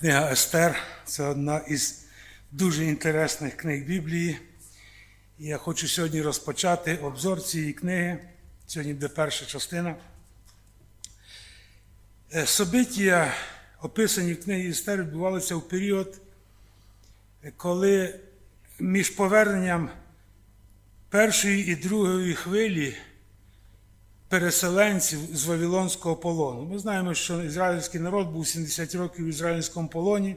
Книга Естер це одна із дуже інтересних книг Біблії. Я хочу сьогодні розпочати обзор цієї книги. Сьогодні буде перша частина. Е, Собиття, описані в книгі Естер, відбувалися в період, коли між поверненням першої і другої хвилі переселенців з Вавилонського полону. Ми знаємо, що ізраїльський народ був 70 років в ізраїльському полоні.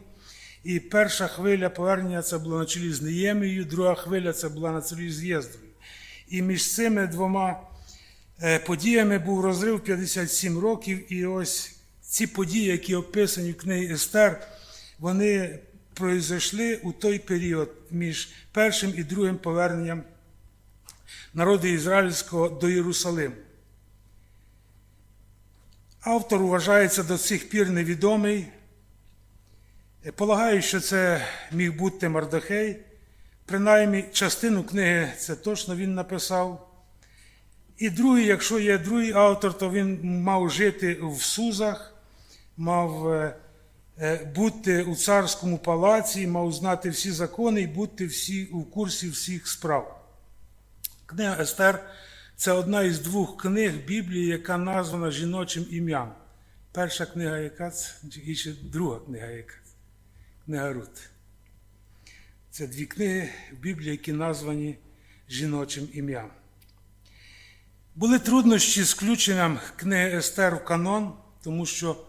І перша хвиля повернення це була на чолі з Неємією, друга хвиля це була на чолі з Єздою. І між цими двома е, подіями був розрив 57 років. І ось ці події, які описані в книгі Естер, вони произойшли у той період між першим і другим поверненням народу ізраїльського до Єрусалиму. Автор вважається до цих пір невідомий. Полагаю, що це міг бути Мардахей. Принаймні, частину книги це точно він написав. І другий, якщо є другий автор, то він мав жити в Сузах, мав е, е, бути у царському палаці, мав знати всі закони і бути всі, у курсі всіх справ. Книга Естер це одна із двох книг Біблії, яка названа жіночим ім'ям. Перша книга яка і ще друга книга яка? Книга Рут. Це дві книги в Біблії, які названі жіночим ім'ям. Були труднощі з включенням книги Естер в канон, тому що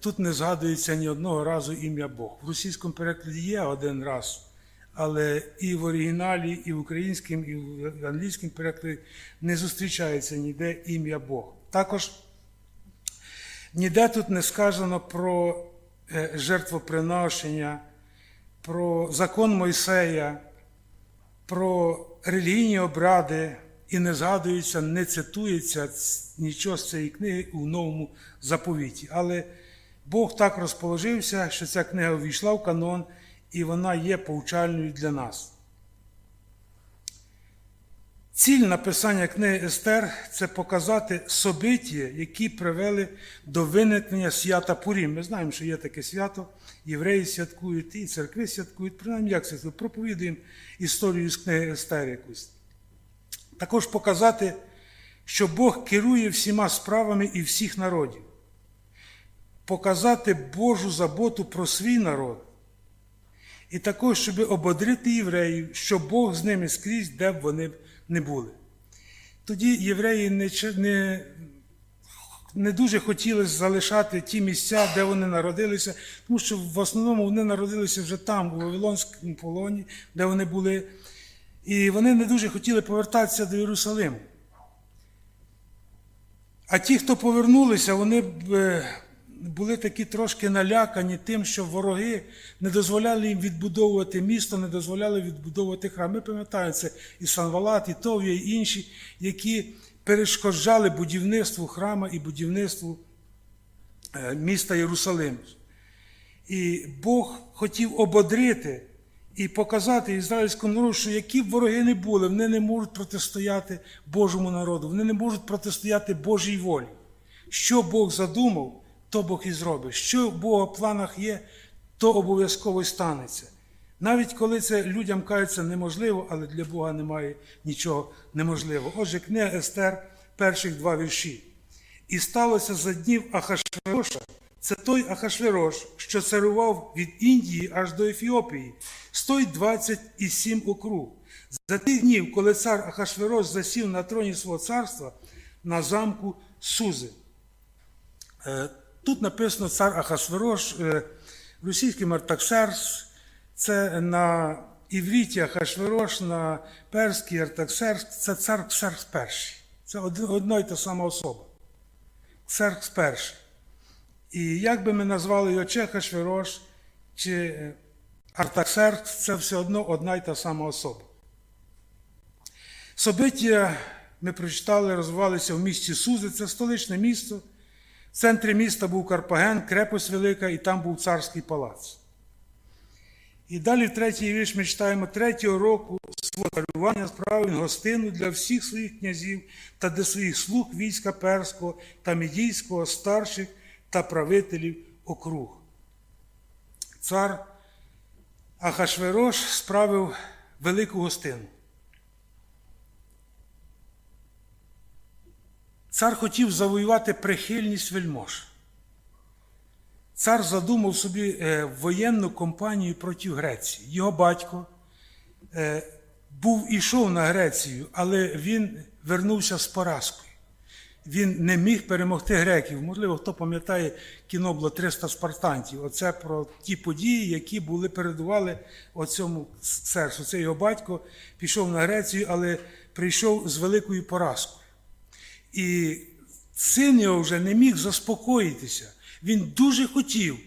тут не згадується ні одного разу ім'я Бог. В російському перекладі є один раз, але і в оригіналі, і в українському, і в англійському перекладі не зустрічається ніде ім'я Бог. Також ніде тут не сказано про е, жертвоприношення, про закон Мойсея, про релігійні обряди, і не згадується, не цитується нічого з цієї книги у новому заповіті. Але Бог так розположився, що ця книга увійшла в канон, і вона є повчальною для нас. Ціль написання книги Естер це показати собиття, які привели до виникнення свята Пурім. Ми знаємо, що є таке свято, євреї святкують, і церкви святкують, принаймні як святкують, проповідуємо історію з книги Естер якусь. Також показати, що Бог керує всіма справами і всіх народів. Показати Божу заботу про свій народ. І також, щоб ободрити євреїв, що Бог з ними скрізь, де б вони не були. Тоді євреї не, не, не дуже хотіли залишати ті місця, де вони народилися, тому що в основному вони народилися вже там, у Вавилонському полоні, де вони були. І вони не дуже хотіли повертатися до Єрусалиму. А ті, хто повернулися, вони е, були такі трошки налякані тим, що вороги не дозволяли їм відбудовувати місто, не дозволяли відбудовувати храм. Ми пам'ятаємо, це і Санвалат, і Тов'я, і інші, які перешкоджали будівництву храма і будівництву е, міста Єрусалим. І Бог хотів ободрити і показати ізраїльському народу, що які б вороги не були, вони не можуть протистояти Божому народу, вони не можуть протистояти Божій волі. Що Бог задумав, то Бог і зробить. Що в Бога в планах є, то обов'язково й станеться. Навіть коли це людям кажеться неможливо, але для Бога немає нічого неможливого. Отже, книга Естер, перших два вірші. І сталося за днів Ахашвероша, це той Ахашверош, що царував від Індії аж до Ефіопії, 127 округ. За тих днів, коли цар Ахашверош засів на троні свого царства на замку Сузи. Е, Тут написано цар Ахашверош, е, російський Артаксерс, це на івріті Ахашверош, на перський Артаксерс, це цар Ксеркс перший. Це одна і та сама особа. Ксеркс перший. І як би ми назвали його чи Ахашверош, чи Артаксеркс, це все одно одна і та сама особа. Собиття ми прочитали, розвивалися в місті Сузи, це столичне місто. В центрі міста був Карпаген, крепость велика, і там був царський палац. І далі в третій вірш ми читаємо третього року свого царювання справив гостину для всіх своїх князів та для своїх слуг війська перського та мідійського, старших та правителів округ. цар Ахашверош справив велику гостину. Цар хотів завоювати прихильність вельмож. Цар задумав собі е, воєнну кампанію проти Греції. Його батько е, був ішов на Грецію, але він вернувся з поразкою. Він не міг перемогти греків. Можливо, хто пам'ятає, кіно було 300 спартанців. Оце про ті події, які були передували оцьому серцю. Це його батько пішов на Грецію, але прийшов з великою поразкою. І син його вже не міг заспокоїтися. Він дуже хотів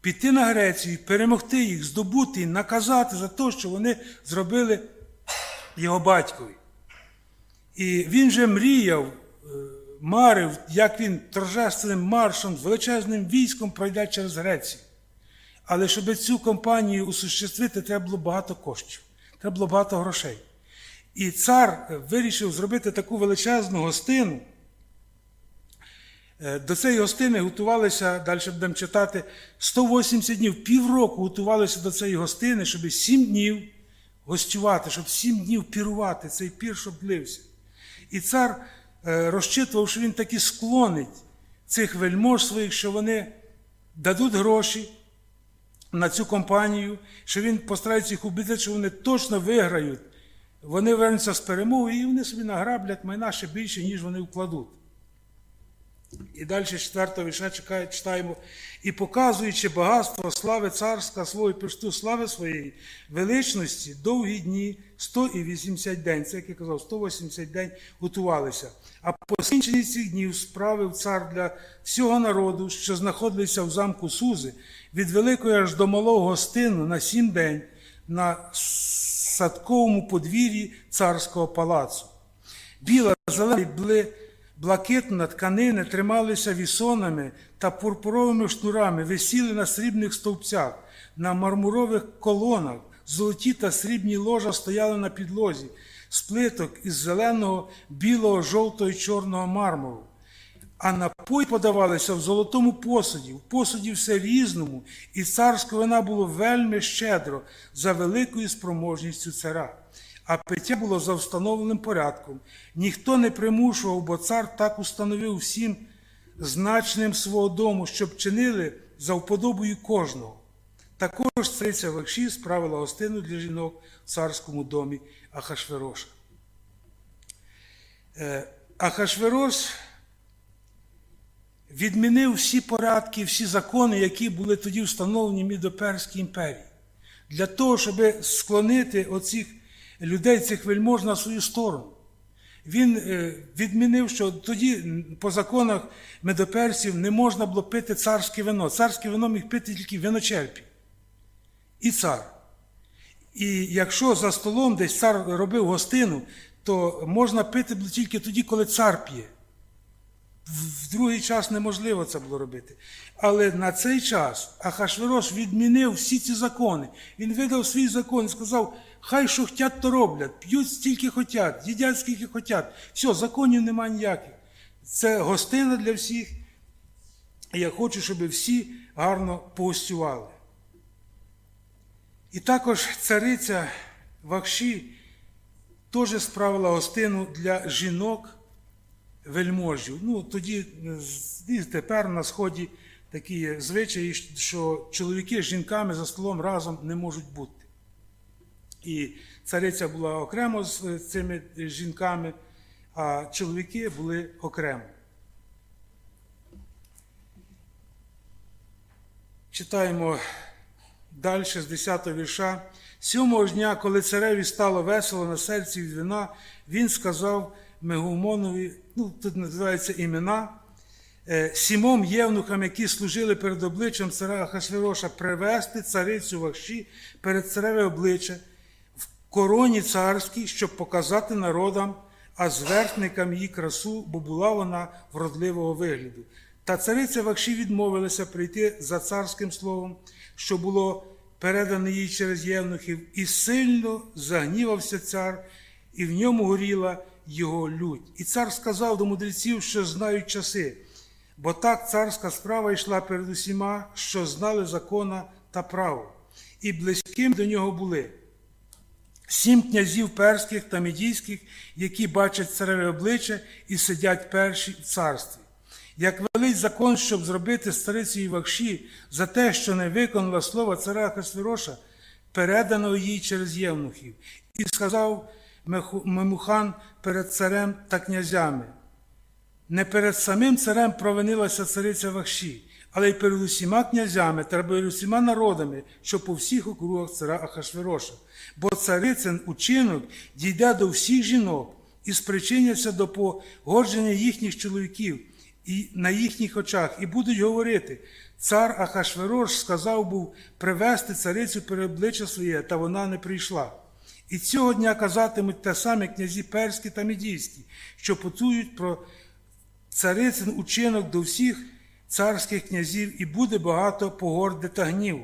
піти на Грецію, перемогти їх, здобути і наказати за те, що вони зробили його батькові. І він же мріяв, е, марив, як він торжественним маршем величезним військом пройде через Грецію. Але щоб цю кампанію осуществити, треба було багато коштів, треба було багато грошей. І цар вирішив зробити таку величезну гостину. Е, До цієї гостини готувалися, далі будемо читати, 180 днів, півроку готувалися до цієї гостини, щоб 7 днів гостювати, щоб 7 днів пірувати, цей пір, щоб лився. І цар е, розчитував, що він таки склонить цих вельмож своїх, що вони дадуть гроші на цю компанію, що він постарається їх убити, що вони точно виграють. Вони вернуться з перемогою і вони собі награблять майна ще більше, ніж вони вкладуть. І далі з 4 вірша чекає- читаємо. І показуючи багатство слави царська, свою пишту слави своєї, величності, довгі дні, 180 день. Це, як я казав, 180 день готувалися. А по скінченні цих днів справив цар для всього народу, що знаходилися в замку Сузи, від великої аж до малого гостину на сім день на садковому подвір'ї царського палацу. Біла, зелена, блакитна тканини трималися вісонами та пурпуровими шнурами, висіли на срібних стовпцях, на мармурових колонах, золоті та срібні ложа стояли на підлозі, з плиток із зеленого, білого, жовтого і чорного мармуру. А напої подавалися в золотому посуді, в посуді все різному, і царське вина було вельми щедро за великою спроможністю цара. А пиття було за встановленим порядком. Ніхто не примушував, бо цар так установив всім значним свого дому, щоб чинили за вподобою кожного. Також цариця Вакші справила гостину для жінок в царському домі Ахашвероша. Е, Ахашверош відмінив всі порядки, всі закони, які були тоді встановлені в Мідоперській імперії, для того, щоб склонити оцих людей, цих вельмож на свою сторону. Він е, відмінив, що тоді по законах медоперсів не можна було пити царське вино. Царське вино міг пити тільки виночерпі. І цар. І якщо за столом десь цар робив гостину, то можна пити було тільки тоді, коли цар п'є. В другий час неможливо це було робити. Але на цей час Ахашверош відмінив всі ці закони. Він видав свій закон і сказав, хай що хотять, то роблять, п'ють стільки хотять, їдять скільки хотять. Все, законів немає ніяких. Це гостина для всіх. Я хочу, щоб всі гарно погостювали. І також цариця Вакші теж справила гостину для жінок вельможів. Ну, тоді е, і тепер на сході такі звичаї, що чоловіки з жінками за столом разом не можуть бути. І цариця була окремо з е, цими жінками, а чоловіки були окремо. Читаємо далі з 10 вірша. Сьомого дня, коли цареві стало весело на серці від вина, він сказав Мегумонові, ну тут називаються імена, е, сімом євнухам, які служили перед обличчям царя Ахасвіроша, привести царицю Вахші перед цареве обличчя в короні царській, щоб показати народам, а зверхникам її красу, бо була вона вродливого вигляду. Та цариця Вакші відмовилася прийти за царським словом, що було передане їй через євнухів, і сильно загнівався цар, і в ньому горіла його лють. І цар сказав до мудреців, що знають часи, бо так царська справа йшла перед усіма, що знали закона та право, і близьким до нього були. Сім князів перських та медійських, які бачать цареве обличчя і сидять перші в царстві. Як велить закон, щоб зробити старицею Вакші за те, що не виконала слова царя Хасвіроша, передано їй через євнухів, і сказав Мемухан перед царем та князями. Не перед самим царем провинилася цариця Вахші, але й перед усіма князями та перед усіма народами, що по всіх округах цара Ахашвироша. Бо царицин учинок дійде до всіх жінок і спричиняться до погодження їхніх чоловіків і на їхніх очах, і будуть говорити: цар Ахашвирош сказав був привести царицю перед обличчя своє, та вона не прийшла. І цього дня казатимуть те саме князі перські та медійські, що потують про царицин учинок до всіх царських князів, і буде багато погорди та гнів.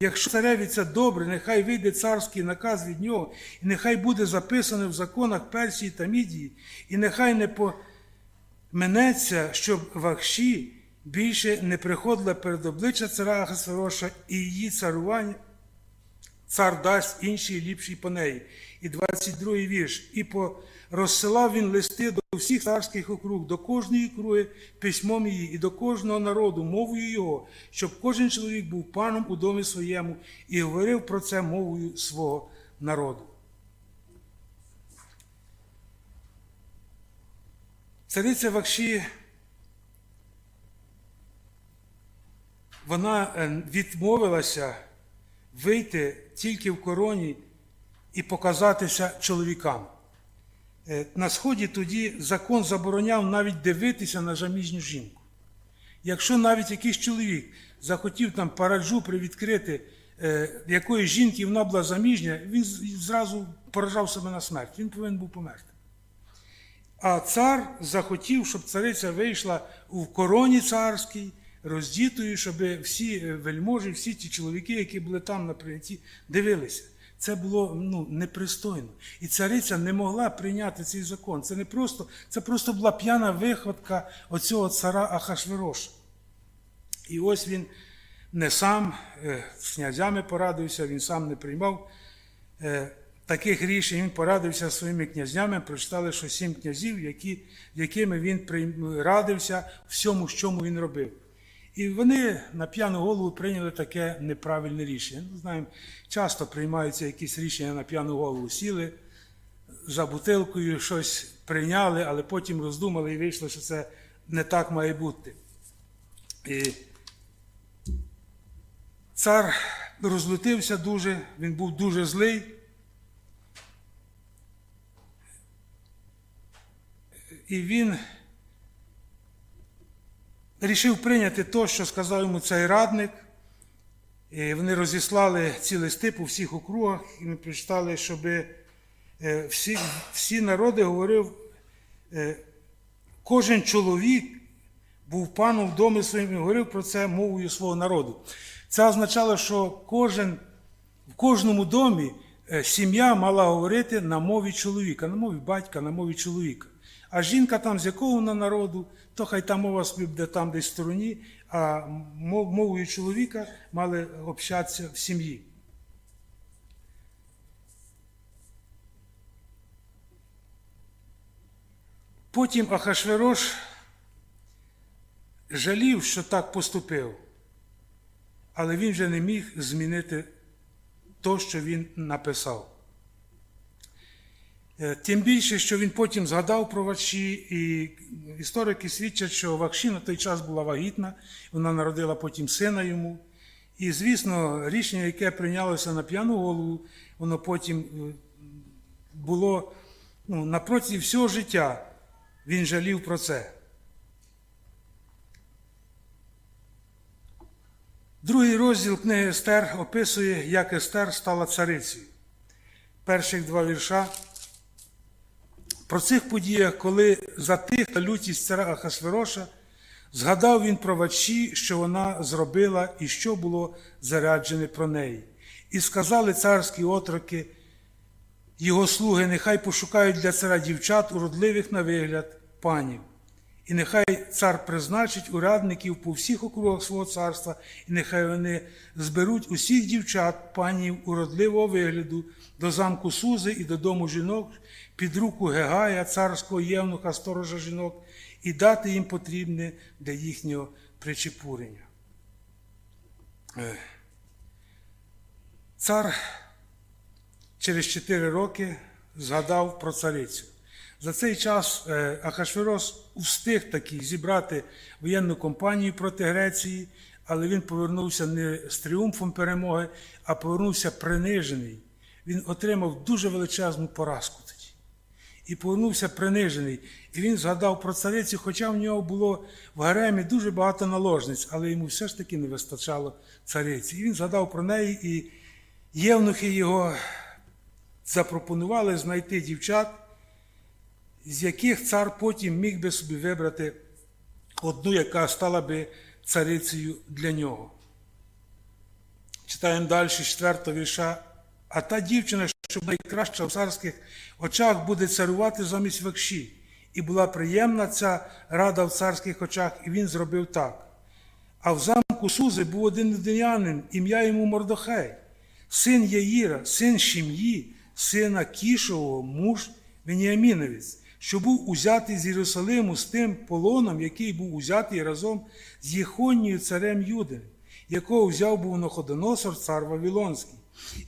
Якщо цареві це добре, нехай вийде царський наказ від нього, і нехай буде записане в законах Персії та Мідії, і нехай не поминеться, щоб Вахші більше не приходила перед обличчя цара Ахасвироша і її царування цар дасть інший ліпший по неї. І 22 вірш. І по розсилав він листи до всіх царських округ, до кожної круги письмом її, і до кожного народу, мовою його, щоб кожен чоловік був паном у домі своєму і говорив про це мовою свого народу. Цариця Вакші, вона е, відмовилася вийти тільки в короні і показатися чоловікам. Е, На сході тоді закон забороняв навіть дивитися на заміжню жінку. Якщо навіть якийсь чоловік захотів там параджу привідкрити е, якої жінки вона була заміжня, він зразу поражав себе на смерть. Він повинен був померти. А цар захотів, щоб цариця вийшла в короні царській, роздітою, щоб всі е, вельможі, всі ті чоловіки, які були там на прийнятті, дивилися. Це було ну, непристойно. І цариця не могла прийняти цей закон. Це не просто, це просто була п'яна вихватка оцього цара Ахашвироша. І ось він не сам е, з князями порадився, він сам не приймав е, таких рішень. Він порадився своїми князями, прочитали, що сім князів, які, якими він радився всьому, чому він робив. І вони на п'яну голову прийняли таке неправильне рішення. Ну, знаємо, часто приймаються якісь рішення на п'яну голову. Сіли за бутилкою, щось прийняли, але потім роздумали і вийшло, що це не так має бути. І цар розлютився дуже, він був дуже злий. І він рішив прийняти те, що сказав йому цей радник. І вони розіслали ці листи по всіх округах, і ми прочитали, щоб е, всі, всі народи говорив, е, кожен чоловік був паном в домі своїм і говорив про це мовою свого народу. Це означало, що кожен, в кожному домі е, сім'я мала говорити на мові чоловіка, на мові батька, на мові чоловіка. А жінка там з якого вона народу, то хай та мова собі буде там десь в стороні, а мов- мовою чоловіка мали общатися в сім'ї. Потім Ахашверош жалів, що так поступив, але він вже не міг змінити то, що він написав. Е, Тим більше, що він потім згадав про Вакші, і історики свідчать, що Вакші на той час була вагітна, вона народила потім сина йому. І, звісно, рішення, яке прийнялося на п'яну голову, воно потім е, було ну, на протязі всього життя. Він жалів про це. Другий розділ книги Естер описує, як Естер стала царицею. Перших два вірша. Про цих подіях, коли затихла лютість цара Ахасвероша, згадав він про вачі, що вона зробила і що було заряджене про неї. І сказали царські отроки, його слуги, нехай пошукають для цара дівчат, уродливих на вигляд панів. І нехай цар призначить урадників по всіх округах свого царства, і нехай вони зберуть усіх дівчат, панів уродливого вигляду, до замку Сузи і додому жінок, під руку Гегая, царського євнуха, сторожа жінок, і дати їм потрібне для їхнього причепурення. Цар через 4 роки згадав про царицю. За цей час е, Ахашвірос встиг таки зібрати воєнну кампанію проти Греції, але він повернувся не з тріумфом перемоги, а повернувся принижений. Він отримав дуже величезну поразку тоді. І повернувся принижений. І він згадав про царицю, хоча в нього було в гаремі дуже багато наложниць, але йому все ж таки не вистачало цариці. І він згадав про неї, і євнухи його запропонували знайти дівчат, з яких цар потім міг би собі вибрати одну, яка стала би царицею для нього. Читаємо далі 4 вірша. А та дівчина, що найкраща в царських очах, буде царювати замість векші. І була приємна ця рада в царських очах, і він зробив так. А в замку Сузи був один людинянин, ім'я йому Мордохей, син Яїра, син Шім'ї, сина Кішового, муж Веніаміновець, що був узятий з Єрусалиму з тим полоном, який був узятий разом з Єхонією царем Юдин, якого взяв був Находоносор, цар Вавилонський.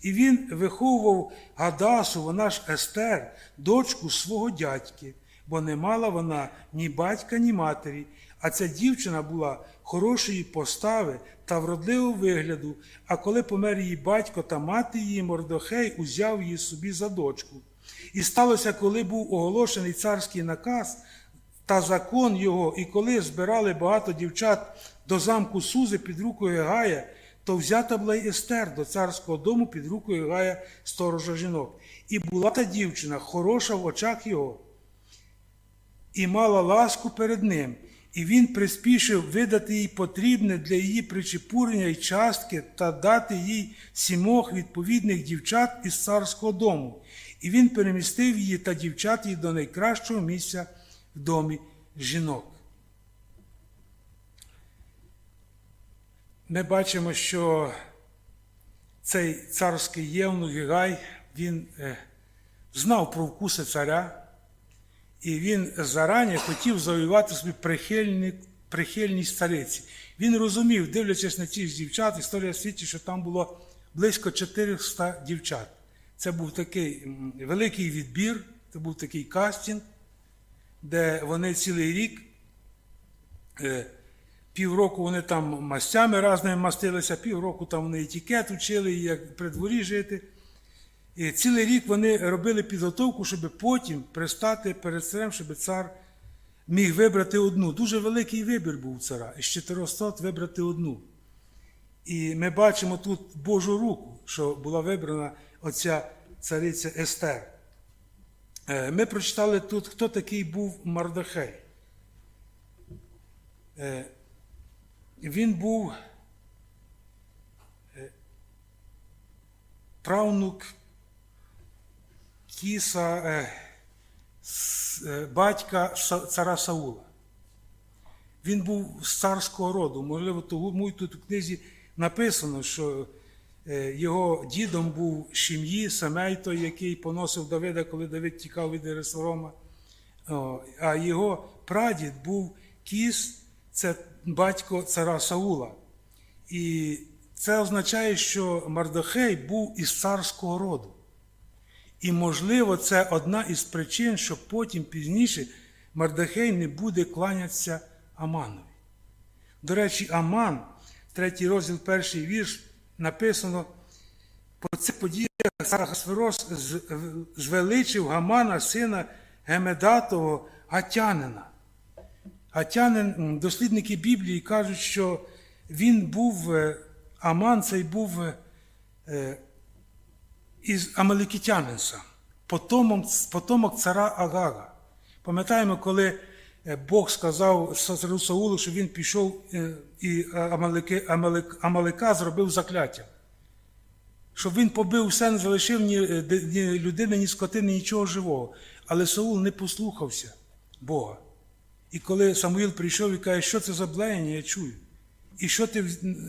І він виховував Гадасу, вона ж Естер, дочку свого дядьки, бо не мала вона ні батька, ні матері. А ця дівчина була хорошої постави та вродливого вигляду. А коли помер її батько та мати її, Мордохей узяв її собі за дочку. І сталося, коли був оголошений царський наказ та закон його, і коли збирали багато дівчат до замку Сузи під рукою Гая, то взята була й Естер до царського дому під рукою Гая сторожа жінок. І була та дівчина хороша в очах його, і мала ласку перед ним, і він приспішив видати їй потрібне для її причепурення й частки та дати їй сімох відповідних дівчат із царського дому. І він перемістив її та дівчат її до найкращого місця в домі жінок. Ми бачимо, що цей царський євнух Гігай, він е, знав про вкуси царя, і він зарані хотів завоювати собі прихильні, прихильність цариці. Він розумів, дивлячись на ж дівчат, історія свідчить, що там було близько 400 дівчат. Це був такий великий відбір, це був такий кастинг, де вони цілий рік, е, півроку вони там мастями разними мастилися, півроку там вони етикет учили, як при дворі жити. І цілий рік вони робили підготовку, щоб потім пристати перед царем, щоб цар міг вибрати одну. Дуже великий вибір був цара, із 400 вибрати одну. І ми бачимо тут Божу руку, що була вибрана оця цариця Естер. Е, Ми прочитали тут, хто такий був Мардахей. Е, Він був е, правнук кіса батька цара Саула. Він був з царського роду. Можливо, тому тут у книзі написано, що його дідом був Шім'ї, Семей той, який поносив Давида, коли Давид тікав від Єрусалима. О, А його прадід був Кіс, це батько цара Саула. І це означає, що Мардохей був із царського роду. І, можливо, це одна із причин, що потім пізніше Мардахей не буде кланятися Аманові. До речі, Аман, третій розділ, перший вірш, написано, по цих подіях цар звеличив Гамана, сина Гемедатого Гатянина. Гатянин, дослідники Біблії кажуть, що він був, е, Аман цей був е, е, із Амаликитянинса, потомок, цара Агага. Пам'ятаємо, коли Бог сказав Саулу, що він пішов е, і Амалики, Амалик, Амалика зробив закляття. Щоб він побив все, не залишив ні, е, людини, ні скотини, нічого живого. Але Саул не послухався Бога. І коли Самуїл прийшов і каже, що це за блеяння, я чую. І що ти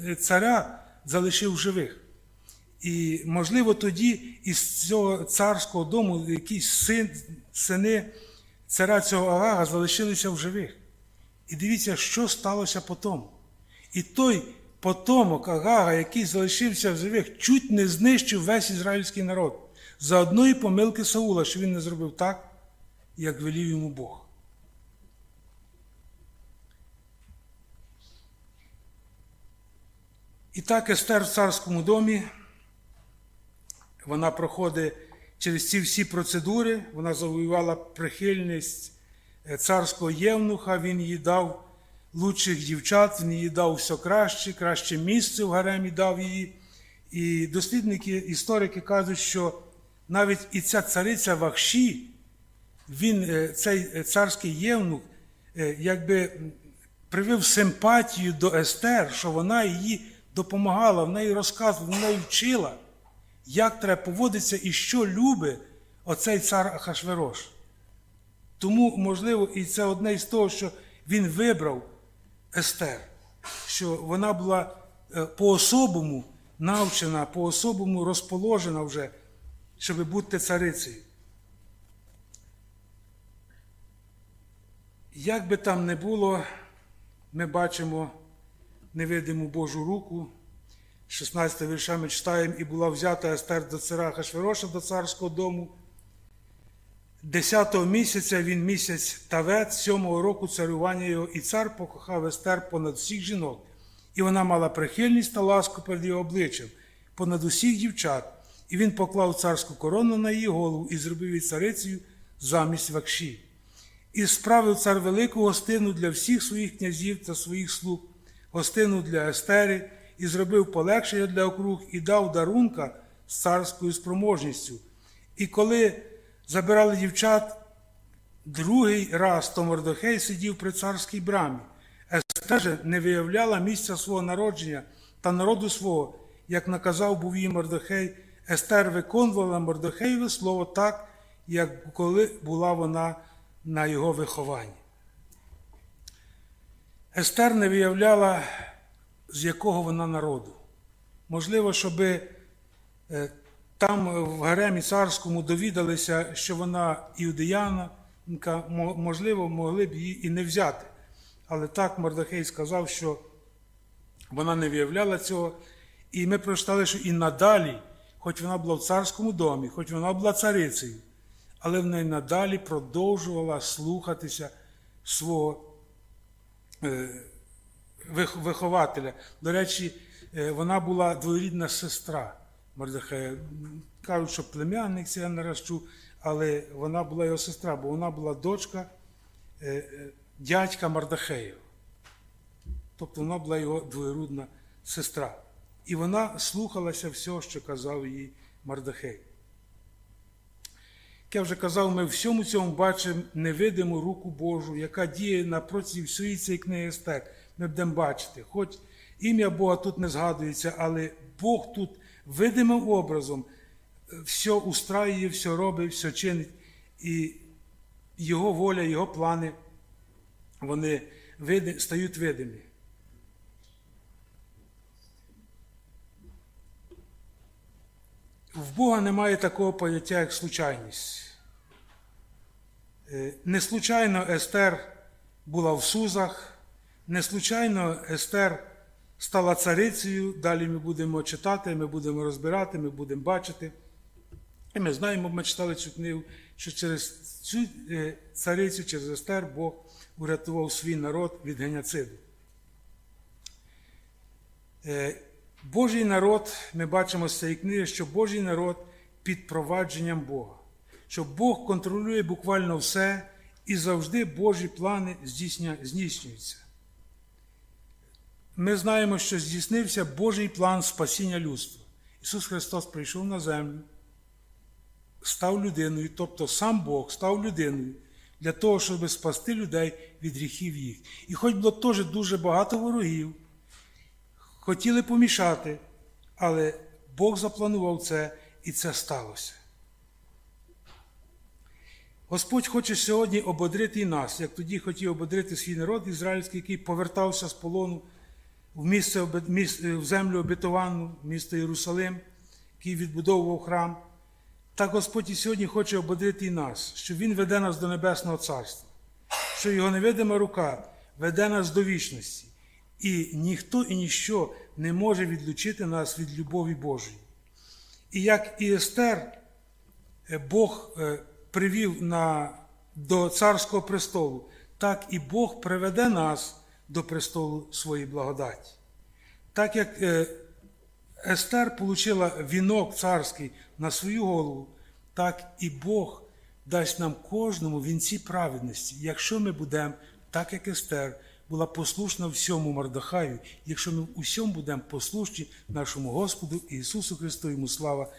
е, царя залишив живих? І, можливо, тоді із цього царського дому якісь син, сини царя цього Агага залишилися в живих. І дивіться, що сталося потім. І той потомок Агага, який залишився в живих, чуть не знищив весь ізраїльський народ за одної помилки Саула, що він не зробив так, як велів йому Бог. І так Естер в царському домі, вона проходить через ці всі процедури, вона завоювала прихильність е, царського євнуха, він їй дав лучших дівчат, він їй дав все краще, краще місце в гаремі дав її. І дослідники, історики кажуть, що навіть і ця цариця Вахші, він, е, цей царський євнух, е, якби м, привив симпатію до Естер, що вона її допомагала, в неї розказувала, в неї вчила, як треба поводитися і що любить оцей цар Ахашверош. Тому, можливо, і це одне із того, що він вибрав Естер, що вона була е, по-особому навчена, по-особому розположена вже, щоб бути царицею. Як би там не було, ми бачимо невидиму Божу руку. 16 вірша ми читаємо, і була взята Естер до цара Хашвероша, до царського дому. 10-го місяця він місяць Тавет, 7-го року царювання його, і цар покохав Естер понад всіх жінок, і вона мала прихильність та ласку перед його обличчям, понад усіх дівчат, і він поклав царську корону на її голову і зробив її царицею замість вакші. І справив цар велику гостину для всіх своїх князів та своїх слуг, гостину для Естери, і зробив полегшення для округ, і дав дарунка з царською спроможністю. І коли забирали дівчат, другий раз то Мордохей сидів при царській брамі. Естер же не виявляла місця свого народження та народу свого, як наказав був їй Мордохей. Естер виконувала Мордохеєве слово так, як коли була вона на його вихованні. Естер не виявляла, з якого вона народу. Можливо, щоб там в гаремі царському довідалися, що вона іудеянка, можливо, могли б її і не взяти. Але так Мордохей сказав, що вона не виявляла цього. І ми прочитали, що і надалі, хоч вона була в царському домі, хоч вона була царицею, але в неї надалі продовжувала слухатися свого е, вихователя. До речі, е, вона була двоюрідна сестра Мордехея. Кажуть, що племянник це я нараз чув, але вона була його сестра, бо вона була дочка е, дядька Мардахеєва. Тобто вона була його двоюрідна сестра. І вона слухалася всього, що казав їй Мардахей. Як я вже казав, ми всьому цьому бачимо невидиму руку Божу, яка діє на протязі всієї цієї книги Естер. Ми будемо бачити. Хоч ім'я Бога тут не згадується, але Бог тут видимим образом все устраює, все робить, все чинить. І Його воля, Його плани, вони стають видимі. В Бога немає такого поняття, як случайність. Не случайно Естер була в Сузах, не случайно Естер стала царицею. Далі ми будемо читати, ми будемо розбирати, ми будемо бачити. І ми знаємо, ми читали цю книгу, що через цю царицю, через Естер Бог урятував свій народ від геноциду. Божий народ, ми бачимо з цієї книги, що Божий народ під провадженням Бога, що Бог контролює буквально все і завжди Божі плани здійснюються. Ми знаємо, що здійснився Божий план спасіння людства. Ісус Христос прийшов на землю, став людиною, тобто сам Бог став людиною для того, щоб спасти людей від гріхів їх. І хоч було теж дуже багато ворогів, хотіли помішати, але Бог запланував це і це сталося. Господь хоче сьогодні ободрити і нас, як тоді хотів ободрити свій народ ізраїльський, який повертався з полону в місце обе- в землю обетовану, місто Єрусалим, який відбудовував храм. Так Господь і сьогодні хоче ободрити і нас, що Він веде нас до Небесного Царства, що Його невидима рука веде нас до вічності, і ніхто і ніщо не може відлучити нас від любові Божої. І як і Естер, е, Бог е, привів на, до царського престолу, так і Бог приведе нас до престолу своєї благодаті. Так як е, Естер получила вінок царський на свою голову, так і Бог дасть нам кожному вінці праведності, якщо ми будемо, так як Естер, була послушна всьому Мардахаю, якщо ми усьому будемо послушні нашому Господу Ісусу Христу, йому слава.